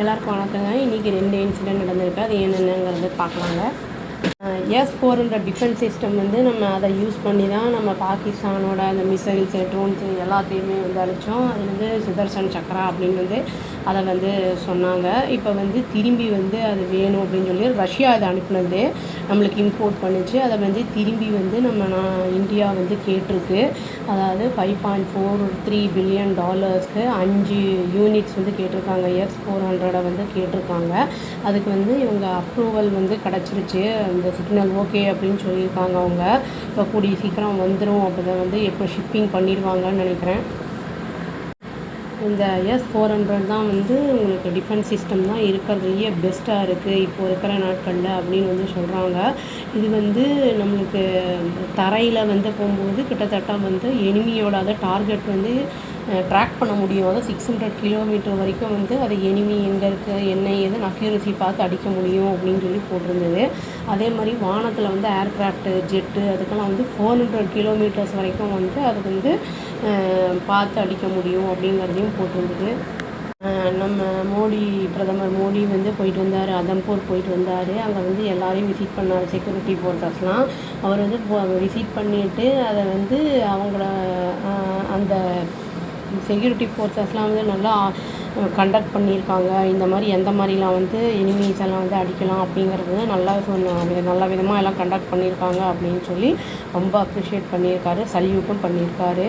எல்லாருக்கும் வணக்கங்க. இன்றைக்கி ரெண்டு இன்சிடென்ட் நடந்திருக்கு. அது என்னென்னங்கிறது பார்க்கலாங்க. எஸ் ஃபோர்ன்ற டிஃபென்ஸ் சிஸ்டம் வந்து நம்ம அதை யூஸ் பண்ணி தான் நம்ம பாகிஸ்தானோட அந்த மிசைல்ஸு ட்ரோன்ஸு எல்லாத்தையுமே வந்து அழித்தோம் அது வந்து சுதர்சன் சக்ரா அப்படின்னு வந்து அதை வந்து சொன்னாங்க. இப்போ வந்து திரும்பி வந்து அது வேணும் அப்படின்னு சொல்லி ரஷ்யா அதை அனுப்புனது. நம்மளுக்கு இம்போர்ட் பண்ணுச்சு. அதை வந்து திரும்பி வந்து நம்ம நான் இந்தியா வந்து கேட்டிருக்கு. அதாவது five point four three billion டாலர்ஸ்க்கு அஞ்சு யூனிட்ஸ் வந்து கேட்டிருக்காங்க. எஸ் ஃபோர் ஹண்ட்ரடை வந்து கேட்டிருக்காங்க. அதுக்கு வந்து இவங்க அப்ரூவல் வந்து கிடச்சிருச்சு. அந்த சிக்னல் ஓகே அப்படின்னு சொல்லியிருக்காங்க அவங்க. இப்போ கூடிய சீக்கிரம் வந்துடும் அப்போ வந்து எப்போ ஷிப்பிங் பண்ணிடுவாங்கன்னு நினைக்கிறேன். இந்த எஸ் ஃபோர் ஹண்ட்ரட் தான் வந்து உங்களுக்கு டிஃபென்ஸ் சிஸ்டம் தான் இருக்கிறதுலையே பெஸ்ட்டாக இருக்குது இப்போ இருக்கிற நாட்களில் அப்படின்னு வந்து சொல்கிறாங்க இது வந்து நம்மளுக்கு தரையில் வந்து போகும்போது கிட்டத்தட்ட வந்து எனிமியோட அதை டார்கெட் வந்து ட்ராக் பண்ண முடியும். அதாவது சிக்ஸ் ஹண்ட்ரட் கிலோமீட்டர் வரைக்கும் வந்து அது எனிமி எங்கே இருக்குது என்ன ஏதுன்னு அக்யூரசி பார்த்து அடிக்க முடியும் அப்படின்னு சொல்லி போட்டிருந்தது. அதே மாதிரி வானத்தில் வந்து ஏர்க்ராஃப்ட்டு ஜெட்டு அதுக்கெல்லாம் வந்து ஃபோர் ஹண்ட்ரட் கிலோமீட்டர்ஸ் வரைக்கும் வந்து அது வந்து பார்த்து அடிக்க முடியும் அப்படிங்கிறதையும் போட்டிருந்தது. நம்ம மோடி பிரதமர் மோடி வந்து போயிட்டு வந்தார் அதம்பூர் போயிட்டு வந்தார். அங்கே வந்து எல்லாரையும் விசிட் பண்ணார் செக்யூரிட்டி ஃபோர்ஸஸ்லாம் அவர் வந்து விசிட் பண்ணிவிட்டு அதை வந்து அவங்கள அந்த செக்யூரிட்டி ஃபோர்ஸஸ்லாம் வந்து நல்லா கண்டக்ட் பண்ணியிருக்காங்க. இந்த மாதிரி எந்த மாதிரிலாம் வந்து எனிமீஸ் எல்லாம் வந்து அடிக்கலாம் அப்படிங்கிறது நல்லா சொன்ன நல்ல விதமாக எல்லாம் கண்டக்ட் பண்ணியிருக்காங்க அப்படின்னு சொல்லி ரொம்ப அப்ரிஷியேட் பண்ணியிருக்காரு. சல்யூட்டும் பண்ணியிருக்காரு.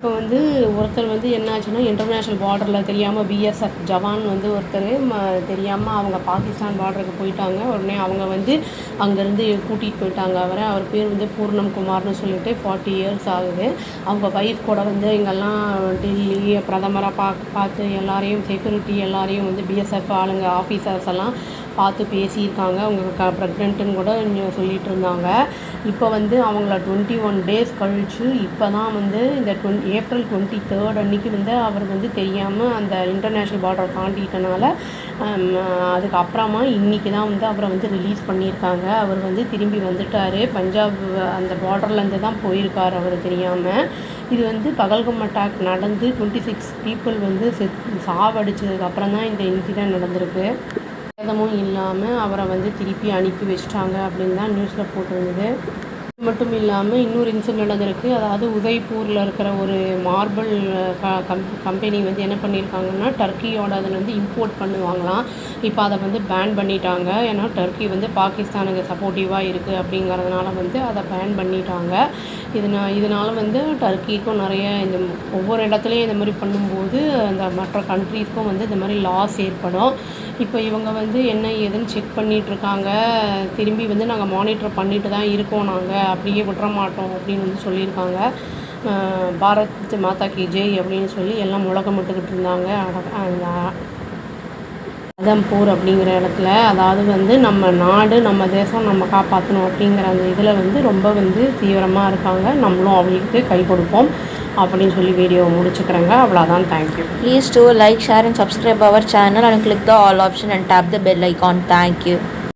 இப்போ வந்து ஒருத்தர் வந்து என்னாச்சுன்னா இன்டர்நேஷ்னல் பார்டரில் தெரியாமல் பிஎஸ்எஃப் ஜவான் வந்து ஒருத்தர் ம தெரியாமல் அவங்க பாகிஸ்தான் பார்டருக்கு போயிட்டாங்க. உடனே அவங்க வந்து அங்கேருந்து கூட்டிகிட்டு போயிட்டாங்க அவரை. அவர் பேர் வந்து பூர்ணம் குமார்னு சொல்லிட்டு ஃபார்ட்டி இயர்ஸ் ஆகுது. அவங்க ஒய்ஃப் கூட வந்து இங்கெல்லாம் டெல்லி பிரதமராக பா பார்த்து எல்லாரையும் செக்யூரிட்டி எல்லாரையும் வந்து பிஎஸ்எஃப் ஆளுங்க ஆஃபீஸர்ஸ் எல்லாம் பார்த்து பேசியிருக்காங்க. அவங்க க ப்ரெக்னென்ட்டுன்னு கூட சொல்லிகிட்டு இருந்தாங்க. இப்போ வந்து அவங்கள டுவெண்ட்டி ஒன் டேஸ் கழித்து இப்போ தான் வந்து இந்த டுவெண்ட்டி ஏப்ரல் டுவெண்ட்டி தேர்ட் அன்றைக்கி வந்து அவர் வந்து தெரியாமல் அந்த இன்டர்நேஷ்னல் பார்டரை தாண்டிட்டனால அதுக்கப்புறமா இன்றைக்கி தான் வந்து அவரை வந்து ரிலீஸ் பண்ணியிருக்காங்க. அவர் வந்து திரும்பி வந்துட்டார். பஞ்சாப் அந்த பார்டர்லேருந்து தான் போயிருக்கார் அவர் தெரியாமல் இது வந்து பகல்கம் அட்டாக் நடந்து டுவெண்ட்டி சிக்ஸ் பீப்புள் வந்து செத் சாவடிச்சதுக்கப்புறம் தான் இந்த இன்சிடெண்ட் நடந்திருக்கு. சேதமும் இல்லாமல் அவரை வந்து திருப்பி அனுப்பி வச்சிட்டாங்க அப்படின்னு தான் நியூஸில் போட்டிருந்தது. மட்டும் இல்லாமல் இன்னொரு இன்சிடென்ட் நடந்திருக்கு அதாவது உதய்பூரில் இருக்கிற ஒரு மார்பிள் கம் கம்பெனி வந்து என்ன பண்ணியிருக்காங்கன்னா டர்க்கியோட அதில் வந்து இம்போர்ட் பண்ணுவாங்களாம். இப்போ அதை வந்து பேன் பண்ணிட்டாங்க. ஏன்னா டர்க்கி வந்து பாகிஸ்தானுக்கு சப்போர்ட்டிவாக இருக்குது அப்படிங்கிறதுனால வந்து அதை பேன் பண்ணிட்டாங்க. இதனால் இதனால் வந்து டர்க்கிக்கும் நிறைய இந்த ஒவ்வொரு இடத்துலையும் இந்த மாதிரி பண்ணும்போது அந்த மற்ற கண்ட்ரீஸ்க்கும் வந்து இந்த மாதிரி லாஸ் ஏற்படும். இப்போ இவங்க வந்து என்ன ஏதுன்னு செக் பண்ணிகிட்ருக்காங்க திரும்பி வந்து நாங்கள் மானிட்டர் பண்ணிட்டு தான் இருக்கோம் நாங்கள் அப்படியே விட்ற மாட்டோம் அப்படின்னு வந்து சொல்லியிருக்காங்க. பாரத் மாதா கி ஜெய் அப்படின்னு சொல்லி எல்லாம் முழக்கமிட்டுக்கிட்டு இருந்தாங்க. அதம்பூர் அப்படிங்கிற இடத்துல. அதாவது வந்து நம்ம நாடு நம்ம தேசம் நம்ம காப்பாற்றணும் அப்படிங்கிற அந்த இதில் வந்து ரொம்ப வந்து தீவிரமாக இருக்காங்க. நம்மளும் அவங்களுக்கு கை கொடுப்போம். அப்படின்னு சொல்லி வீடியோ முடிச்சுக்கிறேங்க அவ்வளோதான் thank you please do like share and subscribe our channel and click the all option and tap the bell icon thank you